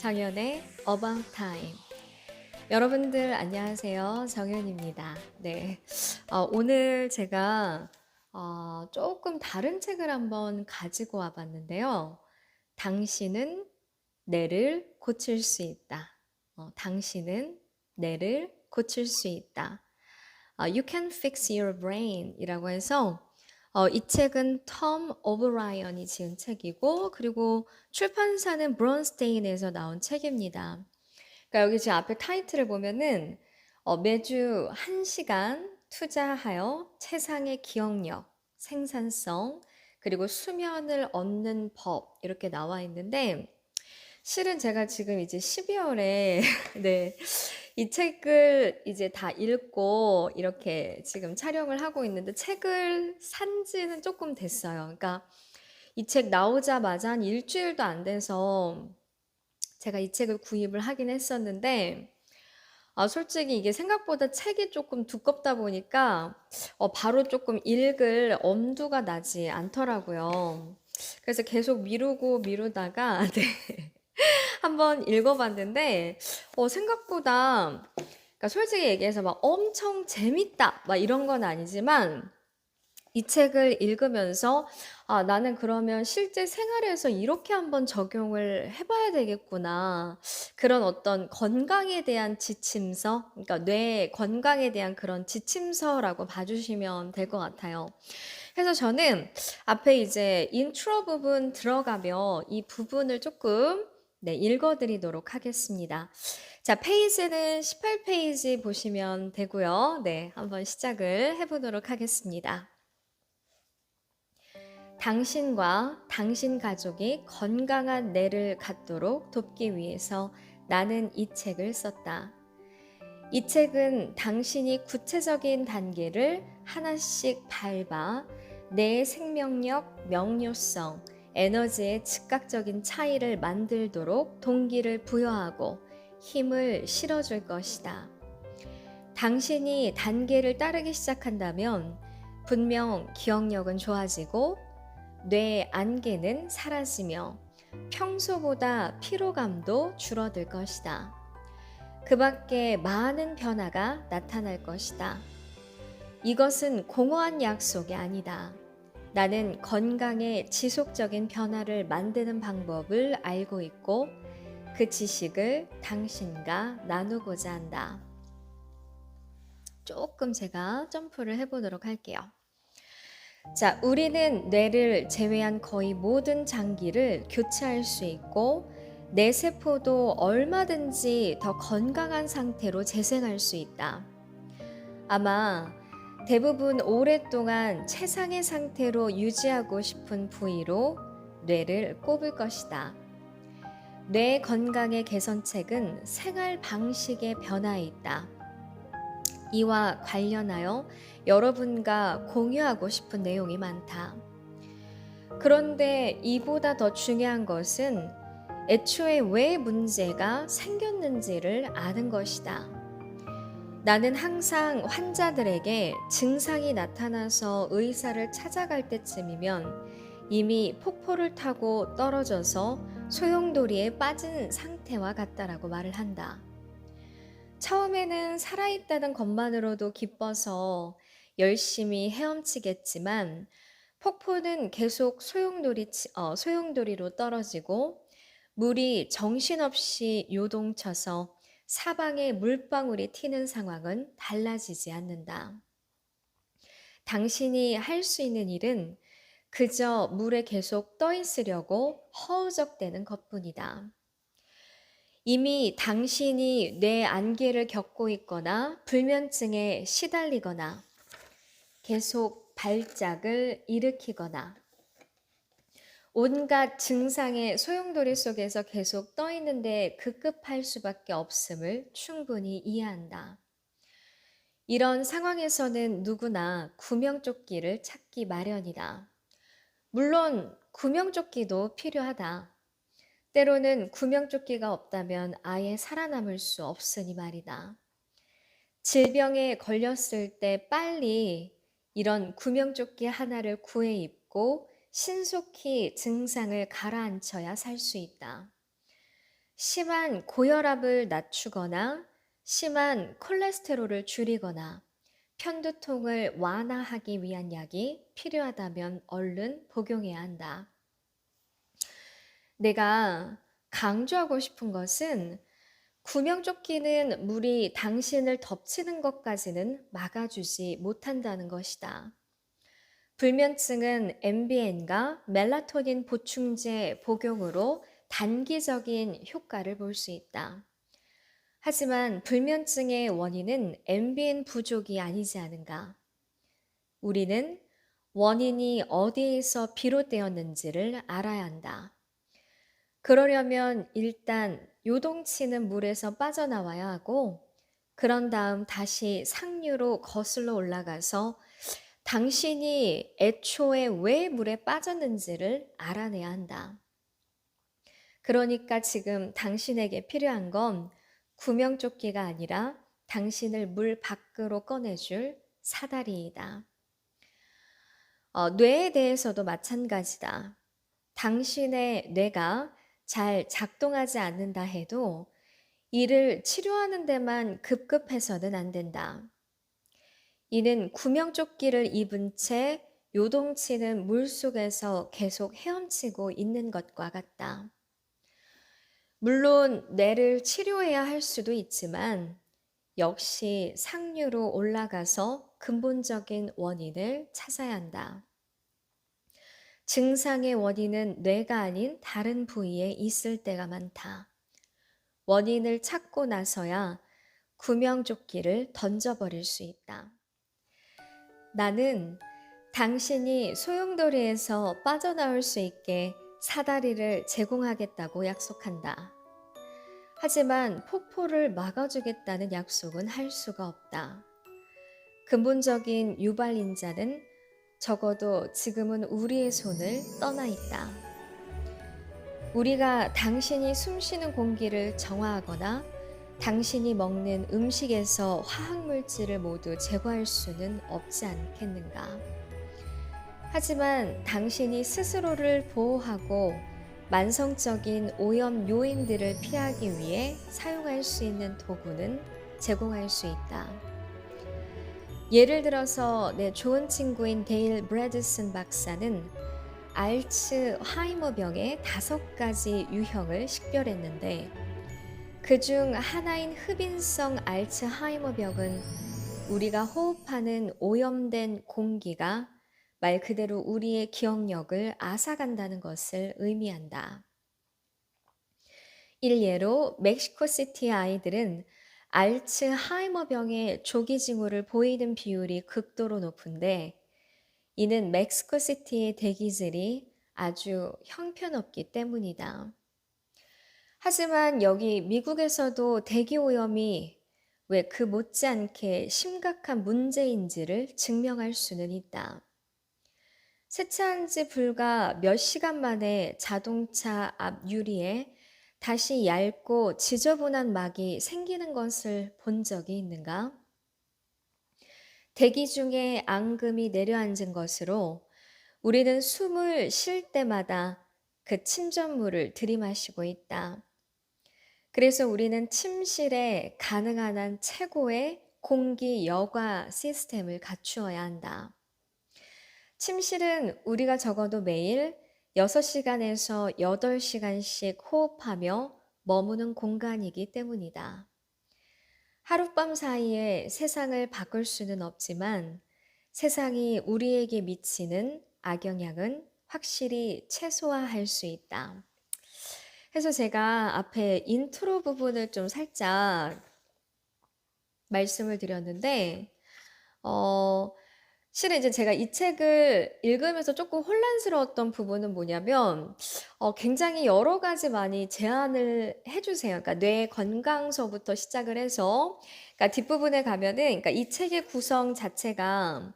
정연의 About. 여러분들 안녕하세요. 정연입니다. 네. 어, 오늘 제가 어, 조금 다른 책을 한번 가지고 와 봤는데요. 당신은 내를 고칠 수 있다. 어, 당신은 내를 고칠 수 있다. 어, you can fix your brain 이라고 해서 어, 이 책은 톰 오브라이언이 지은 책이고 그리고 출판사는 브론스테인에서 나온 책입니다. 그러니까 여기 지금 앞에 타이틀을 보면은 어, 매주 1시간 투자하여 최상의 기억력, 생산성, 그리고 수면을 얻는 법 이렇게 나와 있는데 실은 제가 지금 이제 12월에 네, 이 책을 이제 다 읽고 이렇게 지금 촬영을 하고 있는데 책을 산 지는 조금 됐어요. 그러니까 이 책 나오자마자 한 일주일도 안 돼서 제가 이 책을 구입을 하긴 했었는데 아, 솔직히 이게 생각보다 책이 조금 두껍다 보니까 어, 바로 조금 읽을 엄두가 나지 않더라고요. 그래서 계속 미루고 미루다가 네. 한번 읽어봤는데 어, 생각보다 그러니까 솔직히 얘기해서 막 엄청 재밌다 막 이런 건 아니지만 이 책을 읽으면서 아, 나는 그러면 실제 생활에서 이렇게 한번 적용을 해봐야 되겠구나. 그런 어떤 건강에 대한 지침서, 그러니까 뇌 건강에 대한 그런 지침서라고 봐주시면 될 것 같아요. 그래서 저는 앞에 이제 인트로 부분 들어가며 이 부분을 조금 네, 읽어드리도록 하겠습니다. 자, 페이지는 18페이지 보시면 되고요. 네, 한번 시작을 해보도록 하겠습니다. 당신과 당신 가족이 건강한 뇌를 갖도록 돕기 위해서 나는 이 책을 썼다. 이 책은 당신이 구체적인 단계를 하나씩 밟아 내 생명력, 명료성, 에너지의 즉각적인 차이를 만들도록 동기를 부여하고 힘을 실어줄 것이다. 당신이 단계를 따르기 시작한다면 분명 기억력은 좋아지고 뇌 안개는 사라지며 평소보다 피로감도 줄어들 것이다. 그 밖에 많은 변화가 나타날 것이다. 이것은 공허한 약속이 아니다. 나는 건강에 지속적인 변화를 만드는 방법을 알고 있고 그 지식을 당신과 나누고자 한다. 조금 제가 점프를 해보도록 할게요. 자, 우리는 뇌를 제외한 거의 모든 장기를 교체할 수 있고 내 세포도 얼마든지 더 건강한 상태로 재생할 수 있다. 아마 대부분 오랫동안 최상의 상태로 유지하고 싶은 부위로 뇌를 꼽을 것이다. 뇌 건강의 개선책은 생활 방식의 변화에 있다. 이와 관련하여 여러분과 공유하고 싶은 내용이 많다. 그런데 이보다 더 중요한 것은 애초에 왜 문제가 생겼는지를 아는 것이다. 나는 항상 환자들에게 증상이 나타나서 의사를 찾아갈 때쯤이면 이미 폭포를 타고 떨어져서 소용돌이에 빠진 상태와 같다라고 말을 한다. 처음에는 살아있다는 것만으로도 기뻐서 열심히 헤엄치겠지만 폭포는 계속 소용돌이, 어, 소용돌이로 떨어지고 물이 정신없이 요동쳐서 사방에 물방울이 튀는 상황은 달라지지 않는다. 당신이 할 수 있는 일은 그저 물에 계속 떠 있으려고 허우적대는 것뿐이다. 이미 당신이 뇌 안개를 겪고 있거나 불면증에 시달리거나 계속 발작을 일으키거나 온갖 증상의 소용돌이 속에서 계속 떠 있는데 급급할 수밖에 없음을 충분히 이해한다. 이런 상황에서는 누구나 구명조끼를 찾기 마련이다. 물론 구명조끼도 필요하다. 때로는 구명조끼가 없다면 아예 살아남을 수 없으니 말이다. 질병에 걸렸을 때 빨리 이런 구명조끼 하나를 구해 입고 신속히 증상을 가라앉혀야 살 수 있다. 심한 고혈압을 낮추거나 심한 콜레스테롤을 줄이거나 편두통을 완화하기 위한 약이 필요하다면 얼른 복용해야 한다. 내가 강조하고 싶은 것은 구명조끼는 물이 당신을 덮치는 것까지는 막아주지 못한다는 것이다. 불면증은 MBN과 멜라토닌 보충제 복용으로 단기적인 효과를 볼 수 있다. 하지만 불면증의 원인은 MBN 부족이 아니지 않은가? 우리는 원인이 어디에서 비롯되었는지를 알아야 한다. 그러려면 일단 요동치는 물에서 빠져나와야 하고, 그런 다음 다시 상류로 거슬러 올라가서 당신이 애초에 왜 물에 빠졌는지를 알아내야 한다. 그러니까 지금 당신에게 필요한 건 구명조끼가 아니라 당신을 물 밖으로 꺼내줄 사다리이다. 어, 뇌에 대해서도 마찬가지다. 당신의 뇌가 잘 작동하지 않는다 해도 이를 치료하는 데만 급급해서는 안 된다. 이는 구명조끼를 입은 채 요동치는 물 속에서 계속 헤엄치고 있는 것과 같다. 물론 뇌를 치료해야 할 수도 있지만 역시 상류로 올라가서 근본적인 원인을 찾아야 한다. 증상의 원인은 뇌가 아닌 다른 부위에 있을 때가 많다. 원인을 찾고 나서야 구명조끼를 던져버릴 수 있다. 나는 당신이 소용돌이에서 빠져나올 수 있게 사다리를 제공하겠다고 약속한다. 하지만 폭포를 막아주겠다는 약속은 할 수가 없다. 근본적인 유발인자는 적어도 지금은 우리의 손을 떠나 있다. 우리가 당신이 숨 쉬는 공기를 정화하거나 당신이 먹는 음식에서 화학물질을 모두 제거할 수는 없지 않겠는가? 하지만 당신이 스스로를 보호하고 만성적인 오염 요인들을 피하기 위해 사용할 수 있는 도구는 제공할 수 있다. 예를 들어서 내 좋은 친구인 데일 브래드슨 박사는 알츠하이머병의 다섯 가지 유형을 식별했는데 그중 하나인 흡인성 알츠하이머 병은 우리가 호흡하는 오염된 공기가 말 그대로 우리의 기억력을 앗아간다는 것을 의미한다. 일예로 멕시코시티의 아이들은 알츠하이머 병의 조기 징후를 보이는 비율이 극도로 높은데 이는 멕시코시티의 대기질이 아주 형편없기 때문이다. 하지만 여기 미국에서도 대기 오염이 왜 그 못지않게 심각한 문제인지를 증명할 수는 있다. 세차한 지 불과 몇 시간 만에 자동차 앞 유리에 다시 얇고 지저분한 막이 생기는 것을 본 적이 있는가? 대기 중에 앙금이 내려앉은 것으로 우리는 숨을 쉴 때마다 그 침전물을 들이마시고 있다. 그래서 우리는 침실에 가능한 한 최고의 공기 여과 시스템을 갖추어야 한다. 침실은 우리가 적어도 매일 6시간에서 8시간씩 호흡하며 머무는 공간이기 때문이다. 하룻밤 사이에 세상을 바꿀 수는 없지만 세상이 우리에게 미치는 악영향은 확실히 최소화할 수 있다. 그래서 제가 앞에 인트로 부분을 좀 살짝 말씀을 드렸는데, 어, 실은 이제 제가 이 책을 읽으면서 조금 혼란스러웠던 부분은 뭐냐면 어 굉장히 여러 가지 많이 제안을 해 주세요. 그러니까 뇌 건강서부터 시작을 해서 그러니까 뒷부분에 가면은 그러니까 이 책의 구성 자체가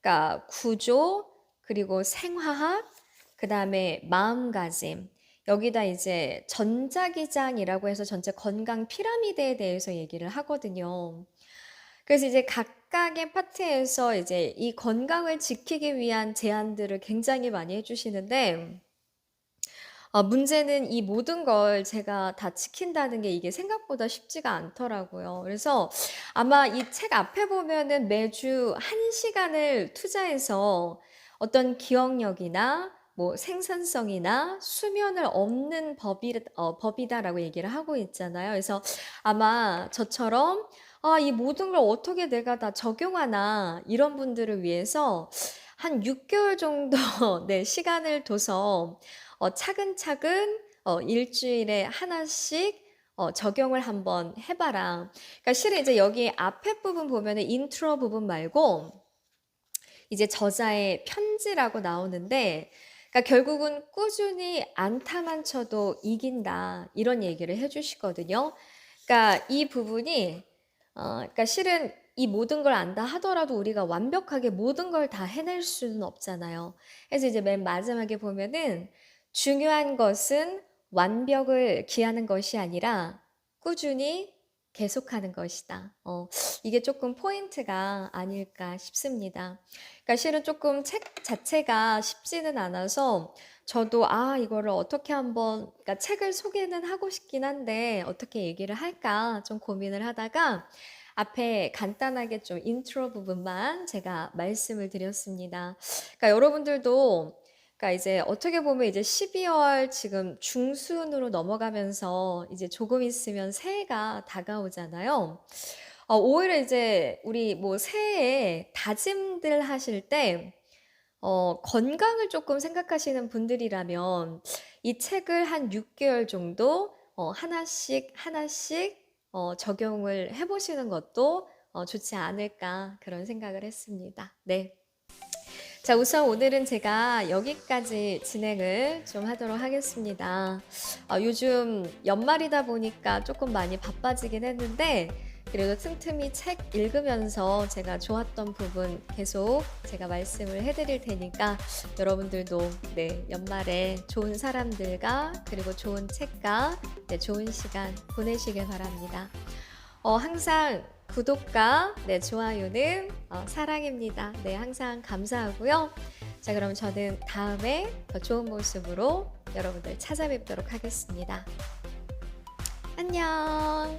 그러니까 구조 그리고 생화학 그 다음에 마음가짐 여기다 이제 전자기장이라고 해서 전체 건강 피라미드에 대해서 얘기를 하거든요. 그래서 이제 각각의 파트에서 이제 이 건강을 지키기 위한 제안들을 굉장히 많이 해주시는데, 아 문제는 이 모든 걸 제가 다 지킨다는 게 이게 생각보다 쉽지가 않더라고요. 그래서 아마 이 책 앞에 보면은 매주 1 시간을 투자해서 어떤 기억력이나 뭐 생산성이나 수면을 얻는 법이 어 법이다라고 얘기를 하고 있잖아요. 그래서 아마 저처럼 '아 이 모든 걸 어떻게 내가 다 적용하나.' 이런 분들을 위해서 한 6 개월 정도 네 시간을 둬서 어 차근차근 어 일 주일에 하나씩 어 적용을 한번 해 봐라. 그러니까 실은 이제 여기 앞에 부분 보면은 인트로 부분 말고 이제 저자의 편지라고 나오는데 그러니까 결국은 "꾸준히 안타만 쳐도 이긴다." 이런 얘기를 해 주시거든요. 그러니까 이 부분이 어 그러니까 실은 이 모든 걸 안다 하더라도 우리가 완벽하게 모든 걸 다 해낼 수는 없잖아요. 그래서 이제 맨 마지막에 보면은 "중요한 것은 완벽을 기하는 것이 아니라 꾸준히 계속하는 것이다." 어 이게 쪼끔 포인트가 아닐까 싶습니다. 그러니까 실은 쪼끔 책 자체가 쉽지는 않아서 저도 '아 이거를 어떻게 한번' 그러니까 책을 소개는 하고 싶긴 한데 '어떻게 얘기를 할까?' 좀 고민을 하다가 앞에 간단하게 좀 인트로 부분만 제가 말씀을 드렸습니다. 그러니까 여러분들도 그러니까 이제 어떻게 보면 이제 12월 지금 중순으로 넘어가면서 이제 조금 있으면 새해가 다가오잖아요. 어 오히려 이제 우리 뭐 새해에 다짐들 하실 때 어 건강을 쪼끔 생각하시는 분들이라면 이 책을 한 6 개월 정도 어 하나씩, 하나씩 어 적용을 해 보시는 것도 어 좋지 않을까 그런 생각을 했습니다. 네. 자 우선 오늘은 제가 여기까지 진행을 좀 하도록 하겠습니다. 아 요즘 연말이다 보니까 쪼끔 많이 바빠지긴 했는데 그래도 틈틈이 책 읽으면서 제가 좋았던 부분 계속 제가 말씀을 해 드릴 테니까 여러분들도 네 연말에 좋은 사람들과 그리고 좋은 책과 네 좋은 시간 보내시길 바랍니다. 어 항상 구독과 네 좋아요는 어 사랑입니다. 네 항상 감사하고요. 자 그럼 저는 다음에 더 좋은 모습으로 여러분들 찾아뵙도록 하겠습니다. 안녕.